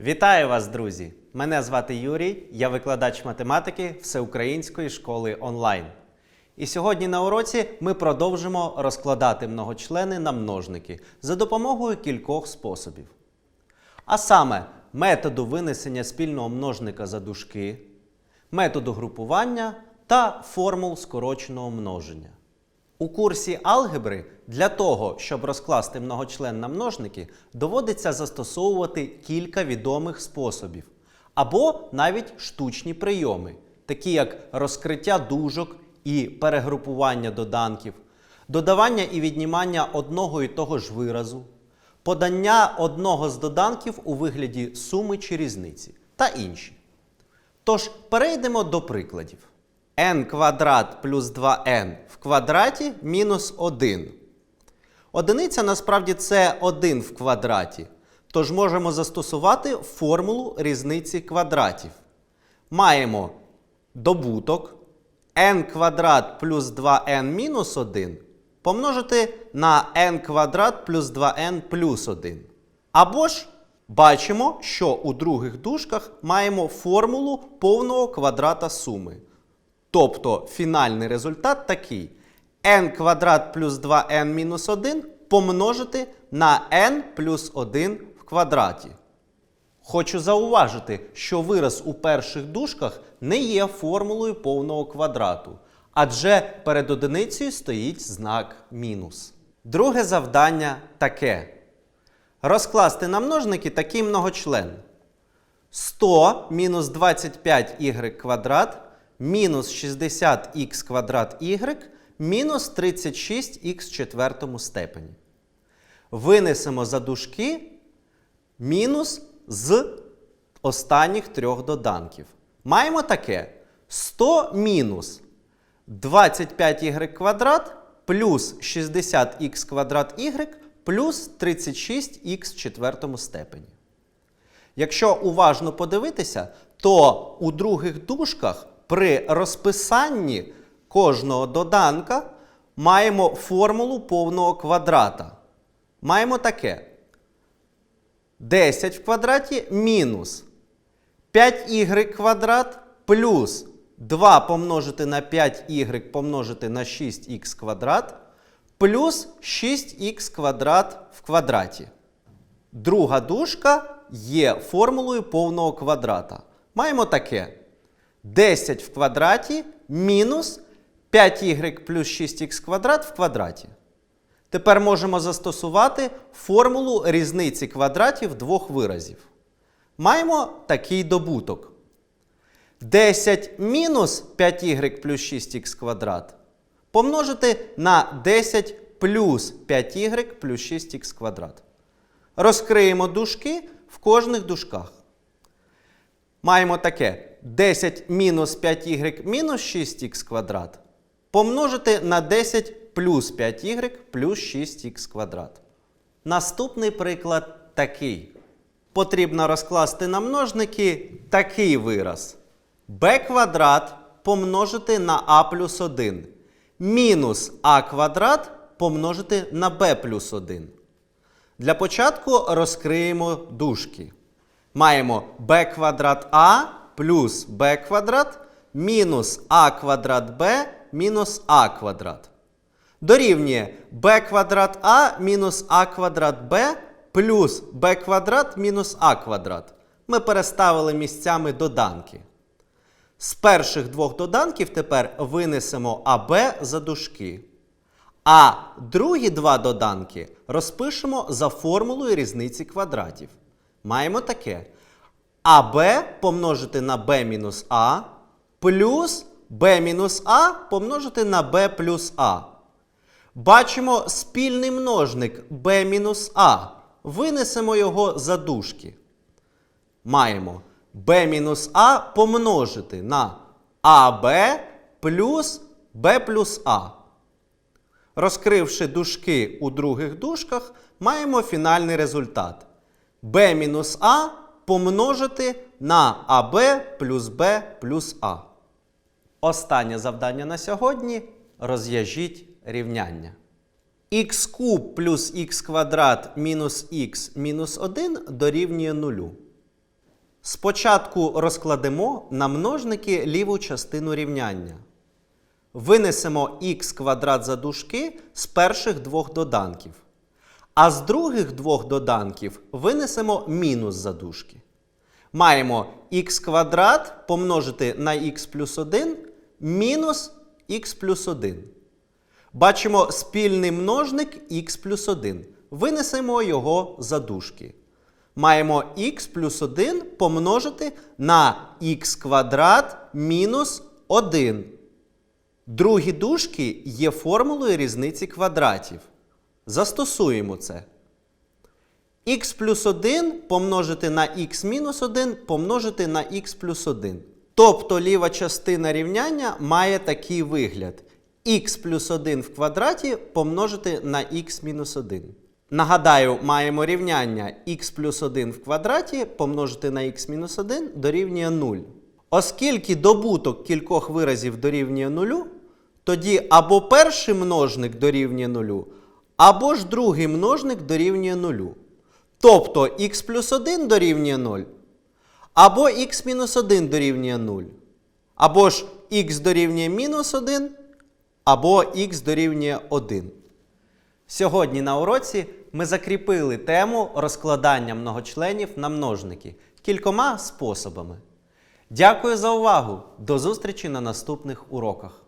Вітаю вас, друзі! Мене звати Юрій, я викладач математики Всеукраїнської школи онлайн. І сьогодні на уроці ми продовжимо розкладати многочлени на множники за допомогою кількох способів. А саме методу винесення спільного множника за дужки, методу групування та формул скороченого множення. У курсі алгебри для того, щоб розкласти многочлен на множники, доводиться застосовувати кілька відомих способів або навіть штучні прийоми, такі як розкриття дужок і перегрупування доданків, додавання і віднімання одного і того ж виразу, подання одного з доданків у вигляді суми чи різниці та інші. Тож перейдемо до прикладів. N квадрат плюс 2n в квадраті мінус 1. Одиниця насправді це 1 в квадраті. Тож можемо застосувати формулу різниці квадратів. Маємо добуток n квадрат плюс 2n мінус 1 помножити на n квадрат плюс 2n плюс 1. Або ж бачимо, що у других дужках маємо формулу повного квадрата суми. Тобто фінальний результат такий: n квадрат плюс 2n мінус 1 помножити на n плюс 1 в квадраті. Хочу зауважити, що вираз у перших дужках не є формулою повного квадрату, адже перед одиницею стоїть знак мінус. Друге завдання таке: розкласти на множники такий многочлен. 100 мінус 25y квадрат мінус 60х квадрат y мінус 36х в четвертому степені. Винесемо за дужки мінус з останніх трьох доданків. Маємо таке 100 мінус 25y квадрат плюс 60х квадрат y плюс 36х в четвертому степені. Якщо уважно подивитися, то у других дужках при розписанні кожного доданка маємо формулу повного квадрата. Маємо таке. 10 в квадраті мінус 5y квадрат плюс 2 помножити на 5y помножити на 6х квадрат плюс 6х квадрат в квадраті. Друга дужка є формулою повного квадрата. Маємо таке. 10 в квадраті мінус 5y плюс 6х квадрат в квадраті. Тепер можемо застосувати формулу різниці квадратів двох виразів. Маємо такий добуток. 10 мінус 5y плюс 6х квадрат помножити на 10 плюс 5y плюс 6х квадрат. Розкриємо дужки в кожних дужках. Маємо таке 10 мінус 5y мінус 6х квадрат помножити на 10 плюс 5y плюс 6х квадрат. Наступний приклад такий. Потрібно розкласти на множники такий вираз. b квадрат помножити на а плюс 1. Мінус а квадрат помножити на b плюс 1. Для початку розкриємо дужки. Маємо b квадрат а плюс b квадрат мінус а квадрат b мінус а квадрат. Дорівнює b квадрат а мінус а квадрат b плюс b квадрат мінус а квадрат. Ми переставили місцями доданки. З перших двох доданків тепер винесемо АБ за дужки. А другі два доданки розпишемо за формулою різниці квадратів. Маємо таке. АБ помножити на b мінус А плюс b мінус А помножити на b плюс А. Бачимо спільний множник b мінус А. Винесемо його за дужки. Маємо b мінус А помножити на АБ плюс b плюс А. Розкривши дужки у других дужках, маємо фінальний результат. B мінус А помножити на АБ плюс b плюс А. Останнє завдання на сьогодні розв'яжіть рівняння. х куб плюс х квадрат мінус х мінус 1 дорівнює 0. Спочатку розкладемо на множники ліву частину рівняння. Винесемо х квадрат за дужки з перших двох доданків. А з других двох доданків винесемо мінус за дужки. Маємо х квадрат помножити на х плюс 1 мінус х плюс 1. Бачимо спільний множник х плюс 1. Винесемо його за дужки. Маємо х плюс 1 помножити на х квадрат мінус 1. Другі дужки є формулою різниці квадратів. Застосуємо це. х плюс 1 помножити на х мінус 1 помножити на х плюс 1. Тобто ліва частина рівняння має такий вигляд. х плюс 1 в квадраті помножити на х мінус 1. Нагадаю, маємо рівняння х плюс 1 в квадраті помножити на х мінус 1 дорівнює 0. Оскільки добуток кількох виразів дорівнює 0, тоді або перший множник дорівнює 0, або ж другий множник дорівнює 0. Тобто х плюс 1 дорівнює 0, або х мінус 1 дорівнює 0, або ж х дорівнює мінус 1, або х дорівнює 1. Сьогодні на уроці ми закріпили тему розкладання многочленів на множники кількома способами. Дякую за увагу! До зустрічі на наступних уроках!